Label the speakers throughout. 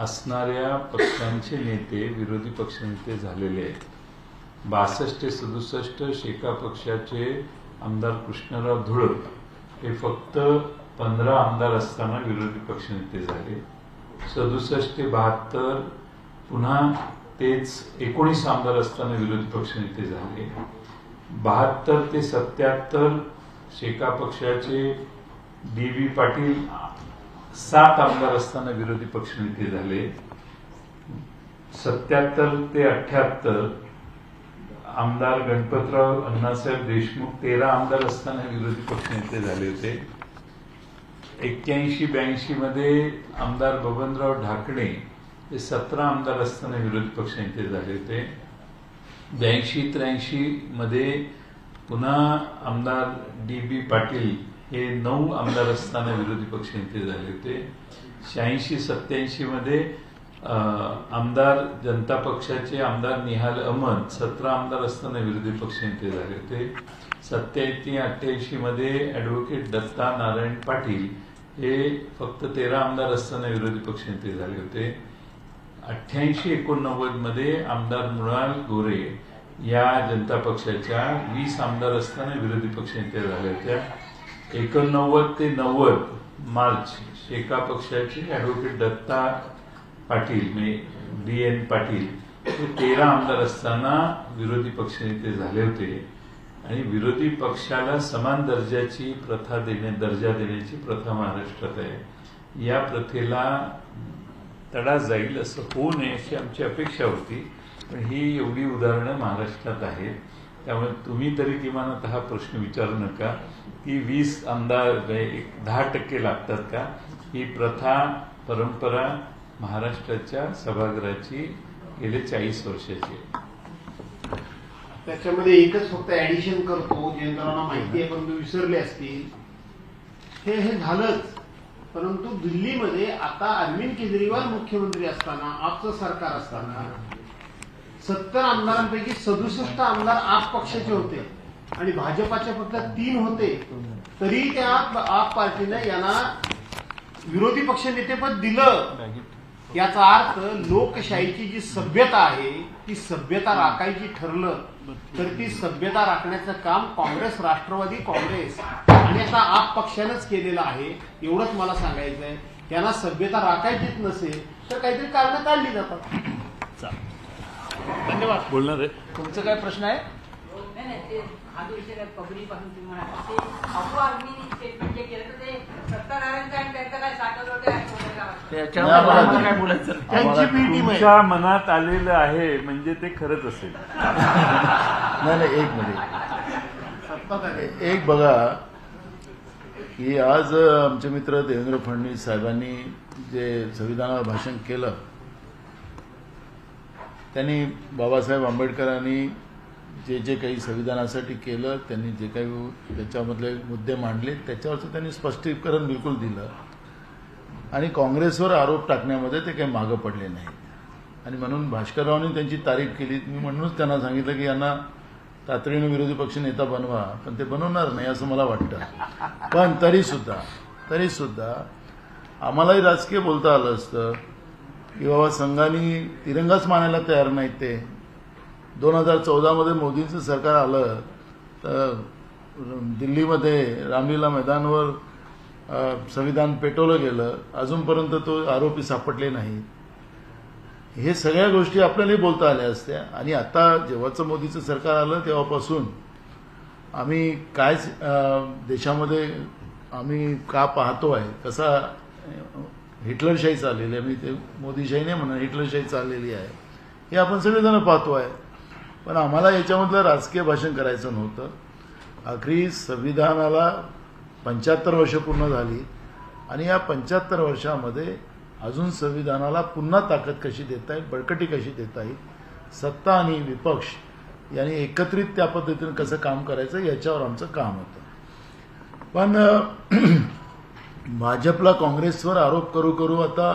Speaker 1: असणाऱ्या पक्षांचे नेते विरोधी पक्षनेते झालेले आहेत. बासष्ट ते सदुसष्ट शेका पक्षाचे आमदार कृष्णराव धुळप हे फक्त पंधरा आमदार असताना विरोधी पक्षनेते झाले. सदुसष्ट ते बहात्तर पुन्हा तेच एकोणीस आमदार असताना विरोधी पक्षनेते झाले. बहात्तर ते सत्याहत्तर शेका पक्षाचे डी व्ही पाटील सात आमदार असताना विरोधी पक्षनेते झाले. सत्याहत्तर ते अठ्याहत्तर आमदार गणपतराव अण्णासाहेब देशमुख तेरा आमदार असताना विरोधी पक्षनेते झाले होते. एक्क्याऐंशी ब्याऐंशी मध्ये आमदार बबनराव ढाकणे हे सतरा आमदार असताना विरोधी पक्षनेते झाले होते. ब्याऐंशी त्र्याऐंशी मध्ये पुन्हा आमदार डी बी पाटील हे नऊ आमदार असताना विरोधी पक्षनेते झाले होते. शहाऐंशी सत्याऐंशी मध्ये आमदार जनता पक्षाचे आमदार निहाल अहमद सतरा आमदार असताना विरोधी पक्षनेते झाले होते. सत्याऐंशी अठ्ठ्याऐंशी मध्ये ऍडव्होकेट दत्ता नारायण पाटील हे फक्त तेरा आमदार असताना विरोधी पक्षनेते झाले होते. अठ्ठ्याऐंशी एकोणनव्वदमध्ये आमदार मृणाल गोरे या जनता पक्षाच्या वीस आमदार असताना विरोधी पक्षनेते झाल्या होत्या. एकोणनव्वद ते नव्वद मार्च एका पक्षाचे ऍडव्होकेट दत्ता पाटील म्हणजे डी एन पाटील हे तेरा आमदार असताना विरोधी पक्षनेते झाले होते. आणि विरोधी पक्षाला समान दर्जाची प्रथा देणे दर्जा देण्याची प्रथा महाराष्ट्रात आहे. या प्रथेला तडा जाईल असं होऊ नये अशी आमची अपेक्षा होती. पण ही एवढी उदाहरणं महाराष्ट्रात आहेत. त्यामुळे तुम्ही तरी किमान हा प्रश्न विचारू नका. की वीस आमदार एक दहा टक्के लागतात का? ही प्रथा परंपरा महाराष्ट्राच्या सभागृहाची गेले चाळीस वर्षाची आहे.
Speaker 2: त्याच्यामध्ये एकच फक्त ऍडिशन करतो जेणेकरांना माहिती आहे परंतु विसरले असतील. हे हे झालंच. परंतु दिल्लीमध्ये आता अरविंद केजरीवाल मुख्यमंत्री असताना आपचं सरकार असताना सत्तर आमदारांपैकी सदुसष्ट आमदार आप पक्षाचे होते. आणि भाजपाचे फक्त तीन होते. तरी त्या आप पार्टीने यांना विरोधी पक्ष नेतेपद दिलं. याचा अर्थ लोकशाहीची जी सभ्यता आहे ती सभ्यता राखायची ठरलं. तर ती सभ्यता राखण्याचं काम काँग्रेस राष्ट्रवादी काँग्रेस आणि आता आप पक्षानंच केलेलं आहे. एवढंच मला सांगायचं आहे त्यांना सभ्यता राखायचीच नसेल तर काहीतरी कारणं काढली जातात. धन्यवाद.
Speaker 1: बोलणार आहे.
Speaker 3: तुमचं काय प्रश्न आहे?
Speaker 4: नाही नाही ते हा जो विषय पब्लिकपासून तुम्ही म्हणाला ते अफवा मी स्टेटमेंट जे केलं तर ते सत्ताधाऱ्यांचं आणि त्यांचं काय साठवलं होतं आणि कोणाला काय वाटतं?
Speaker 3: त्याच्यावर
Speaker 5: नाही,
Speaker 3: आम्हाला
Speaker 5: आम्हाला-
Speaker 3: काय बोलायचं?
Speaker 2: त्यांची बी टीम आहे.
Speaker 1: तुमच्या मनात आलेलं आहे म्हणजे ते खरंच असेल.
Speaker 5: नाही नाही एक मिनिट.
Speaker 2: सत्ताधारी
Speaker 5: एक बघा की आज आमचे मित्र देवेंद्र फडणवीस साहेबांनी जे संविधानावर भाषण केलं त्यांनी बाबासाहेब आंबेडकरांनी जे जे काही संविधानासाठी केलं त्यांनी जे काही त्याच्यामधले मुद्दे मांडले त्याच्यावरचं त्यांनी स्पष्टीकरण बिलकुल दिलं. आणि काँग्रेसवर आरोप टाकण्यामध्ये ते काही मागं पडले नाहीत. आणि म्हणून भास्कररावांनी त्यांची तारीफ केली. मी म्हणूनच त्यांना सांगितलं की यांना तातडीनं विरोधी पक्ष नेता बनवा पण ते बनवणार नाही असं मला वाटतं. पण तरी सुद्धा तरी सुद्धा आम्हालाही राजकीय बोलता आलं असतं. की बाबा संघाने तिरंगाच मानायला तयार नाहीत ते. दोन हजार चौदामध्ये मोदींचं सरकार आलं तर दिल्लीमध्ये रामलीला मैदानवर संविधान पेटवलं गेलं. अजूनपर्यंत तो आरोपी सापडले नाहीत. हे सगळ्या गोष्टी आपल्यालाही बोलता आल्या असत्या. आणि आता जेव्हाचं मोदीचं सरकार आलं तेव्हापासून आम्ही काय देशामध्ये आम्ही का पाहतो आहे कसा हिटलरशाही चाललेली आहे. मी ते मोदीशाही नाही म्हणा हिटलरशाही चाललेली आहे. हे आपण सगळेजण पाहतो आहे. पण आम्हाला याच्यामधलं राजकीय भाषण करायचं नव्हतं. आखरी संविधानाला पंच्याहत्तर वर्ष पूर्ण झाली आणि या पंच्याहत्तर वर्षामध्ये अजून संविधानाला पुन्हा ताकद कशी देता येईल बळकटी कशी देता येईल सत्ता आणि विपक्ष यांनी एकत्रित त्या पद्धतीनं कसं काम करायचं याच्यावर आमचं काम होतं. पण भाजपला काँग्रेसवर आरोप करू करू आता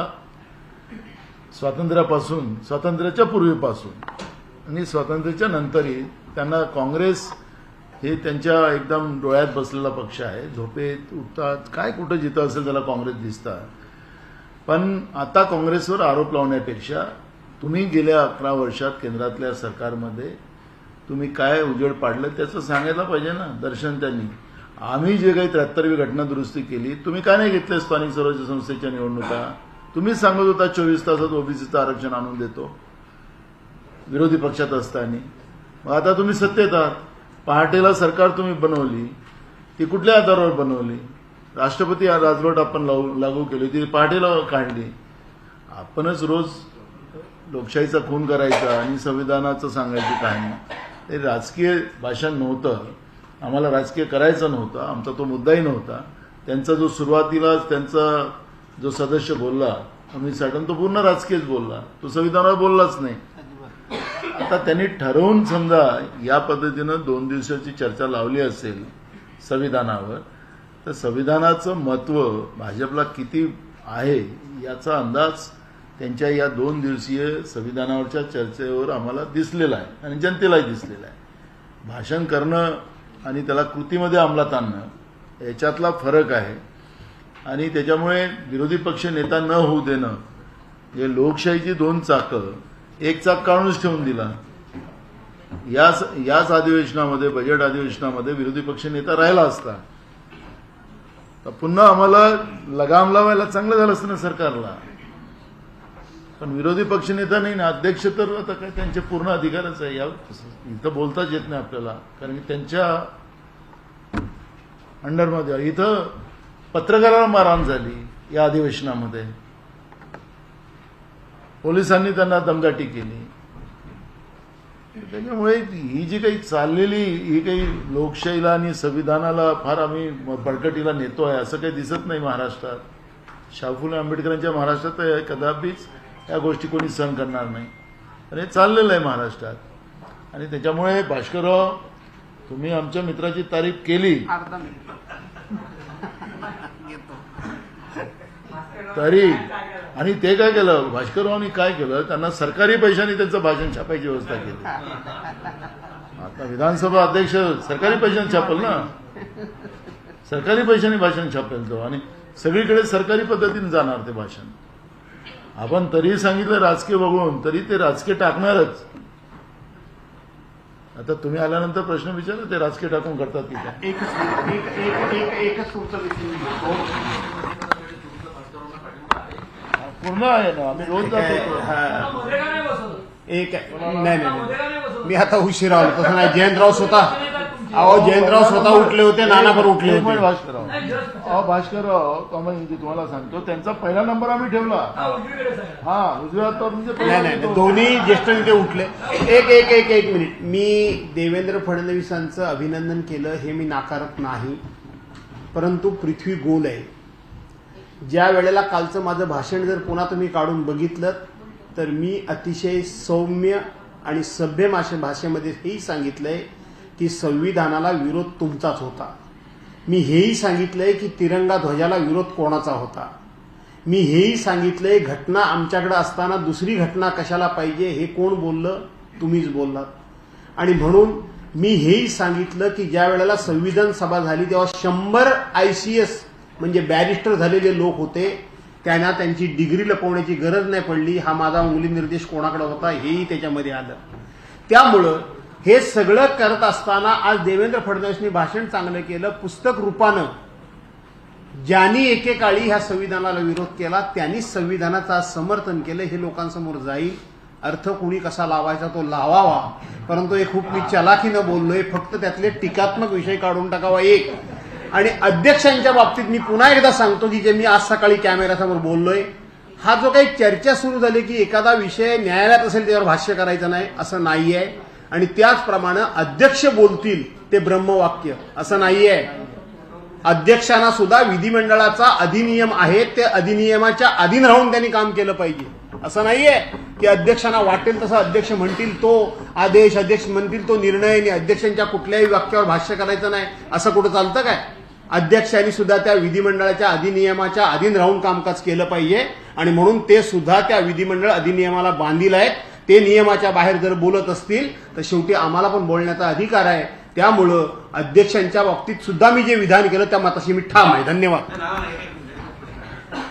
Speaker 5: स्वातंत्र्यापासून स्वातंत्र्याच्या पूर्वीपासून आणि स्वातंत्र्याच्या नंतरही त्यांना काँग्रेस हे त्यांच्या एकदम डोळ्यात बसलेला पक्ष आहे. झोपेत उठतात काय कुठं जिथं असेल त्याला काँग्रेस दिसतात पण आता काँग्रेसवर आरोप लावण्यापेक्षा तुम्ही गेल्या अकरा वर्षात केंद्रातल्या सरकारमध्ये तुम्ही काय उजेड पाडलं त्याचं सांगायला पाहिजे ना दर्शन त्यांनी. आम्ही जे काही त्र्याहत्तरवी घटना दुरुस्ती केली तुम्ही का नाही घेतले स्थानिक स्वराज्य संस्थेच्या निवडणुका? तुम्हीच सांगत होता चोवीस तासात ओबीसीचं आरक्षण आणून देतो. विरोधी पक्षात असताना. मग आता तुम्ही सत्तेत आहात. पहाटेला सरकार तुम्ही बनवली ती कुठल्या आधारावर बनवली? राष्ट्रपती राजवट आपण लावू- लागू केली ती पहाटेला काढली. आपणच रोज लोकशाहीचा खून करायचा आणि संविधानाचं सांगायची कहाणी ते राजकीय भाषण नव्हतं. आम्हाला राजकीय करायचं नव्हतं आमचा तो मुद्दाही नव्हता. त्यांचा जो सुरुवातीलाच त्यांचा जो सदस्य बोलला अमित साठन तो पूर्ण राजकीयच बोलला. तो संविधानावर बोललाच नाही. आता त्यांनी ठरवून समजा या पद्धतीनं दोन दिवसाची चर्चा लावली असेल संविधानावर तर संविधानाचं महत्त्व भाजपला किती आहे याचा अंदाज त्यांच्या या दोन दिवसीय संविधानावरच्या चर्चेवर आम्हाला दिसलेला आहे आणि जनतेलाही दिसलेला आहे. भाषण करणं आणि त्याला कृतीमध्ये अंमलात आणणं याच्यातला फरक आहे. आणि त्याच्यामुळे विरोधी पक्ष नेता न होऊ देणं हे लोकशाहीची दोन चाकं एक चाक काढूनच ठेवून दिला. याच याच अधिवेशनामध्ये बजेट अधिवेशनामध्ये विरोधी पक्ष नेता राहिला असता. तर पुन्हा आम्हाला लगाम लावायला चांगलं झालं असतं ना सरकारला. पण विरोधी पक्ष नेता नाही ना अध्यक्ष तर आता काय त्यांचे पूर्ण अधिकारच आहे. या इथं बोलताच येत नाही आपल्याला. कारण की त्यांच्या अंडरमध्ये इथं पत्रकाराला मारहाण झाली या अधिवेशनामध्ये. पोलिसांनी त्यांना दमदाटी केली. त्याच्यामुळे ही जी काही चाललेली ही काही लोकशाहीला आणि संविधानाला फार आम्ही बळकटीला नेतो आहे असं काही दिसत नाही महाराष्ट्रात. शाहफुले आंबेडकरांच्या महाराष्ट्रात कदापिच या गोष्टी कोणी सहन करणार नाही. आणि हे चाललेलं आहे महाराष्ट्रात. आणि त्याच्यामुळे भास्करराव तुम्ही आमच्या मित्राची तारीफ केली. तरी आणि ते काय केलं? भास्कररावांनी काय केलं? त्यांना सरकारी पैशाने त्यांचं भाषण छापायची व्यवस्था केली. आता विधानसभा अध्यक्ष सरकारी पैशाने छापेल ना? सरकारी पैशाने भाषण छापेल तो. आणि सगळीकडे सरकारी पद्धतीने जाणार ते भाषण. आपण तरी सांगितलं राजकीय बघून तरी ते राजकीय टाकणारच आता तुम्ही आल्यानंतर प्रश्न विचारा ते राजकीय टाकून करतात की काय
Speaker 2: एकच तुमचं.
Speaker 5: पूर्ण आहे ना आम्ही रोज जातो
Speaker 2: हा. एक. नाही नाही. मी आता उशिरा आलो तसं नाही जयंतराव स्वतः अहो जयंतराव स्वतः उठले होते नाना पण उठले
Speaker 5: एक मिनिट
Speaker 2: होते
Speaker 5: भास्करराव. अहो भास्करराव तुम्हाला तुम्हाला सांगतो त्यांचा पहिला नंबर आम्ही ठेवला.
Speaker 4: हा.
Speaker 5: हा हातावर म्हणजे
Speaker 2: नाही नाही. दोन्ही ज्येष्ठ नेते उठले. एक एक एक एक मिनिट. मी देवेंद्र फडणवीसांचं अभिनंदन केलं हे मी नाकारत नाही. परंतु पृथ्वी गोल आहे. ज्या वेळेला कालचं माझं भाषण जर पुन्हा तुम्ही काढून बघितलं तर मी अतिशय सौम्य आणि सभ्य भाषे भाषेमध्ये हेही सांगितलंय. की संविधानाला विरोध तुमचाच होता. मी हेही सांगितलंय की तिरंगा ध्वजाला विरोध कोणाचा होता? मी हेही सांगितलंय घटना आमच्याकडे असताना दुसरी घटना कशाला पाहिजे हे कोण बोललं? तुम्हीच बोललात. आणि म्हणून मी हेही सांगितलं की ज्या वेळेला संविधान सभा झाली तेव्हा शंभर आय सी एस म्हणजे बॅरिस्टर झालेले लोक होते. त्यांना त्यांची डिग्री लपवण्याची गरज नाही पडली. हा माझा अंगुली निर्देश कोणाकडे होता हेही त्याच्यामध्ये आलं. त्यामुळं हे सगळं करत असताना आज देवेंद्र फडणवीसनी भाषण चांगलं केलं पुस्तक रूपानं. ज्यांनी एकेकाळी ह्या संविधानाला विरोध केला त्यांनी संविधानाचं आज समर्थन केलं हे लोकांसमोर जाईल अर्थ कुणी कसा लावायचा तो लावावा. परंतु हे खूप मी चलाखीनं बोललोय फक्त त्यातले टीकात्मक विषय काढून टाकावा एक. आणि अध्यक्षांच्या बाबतीत मी पुन्हा एकदा सांगतो की जे मी आज सकाळी कॅमेऱ्यासमोर बोललोय हा जो काही चर्चा सुरू झाली की एखादा विषय न्यायालयात असेल त्यावर भाष्य करायचं नाही असं नाही आहे आणि त्याचप्रमाणे अध्यक्ष बोलतील ते ब्रह्मवाक्य. असं नाहीये. अध्यक्षांना सुद्धा विधिमंडळाचा अधिनियम आहे ते अधिनियमाच्या अधीन राहून त्यांनी काम केलं पाहिजे. असं नाहीये की अध्यक्षांना वाटेल तसं अध्यक्ष म्हणतील तो आदेश अध्यक्ष म्हणतील तो निर्णय आणि अध्यक्षांच्या कुठल्याही वाक्यावर भाष्य करायचं नाही असं कुठं चालतं काय? अध्यक्षांनी सुद्धा त्या विधिमंडळाच्या अधिनियमाच्या अधीन राहून कामकाज केलं पाहिजे आणि म्हणून ते सुद्धा त्या विधिमंडळ अधिनियमाला बांधील आहेत. ते नियमाच्या बाहेर जर बोलत असतील तर शेवटी आम्हाला पण बोलण्याचा अधिकार आहे. त्यामुळं अध्यक्षांच्या बाबतीत सुद्धा मी जे विधान केलं त्या मताशी मी ठाम आहे. धन्यवाद.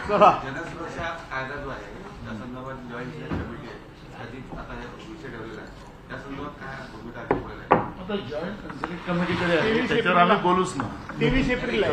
Speaker 2: चला.
Speaker 3: जनसुरक्षा आहे त्या संदर्भात जॉईंट सिलेक्ट कमिटी आहे त्याची आता विषय ठेवलेला आहे. त्या संदर्भात काय भूमिका घेतलेला आहे
Speaker 5: आता जॉईंट सिलेक्ट कमिटीकडे आहे. त्याच्यावर आम्ही बोलूच ना.
Speaker 2: तेवीस एप्रिलला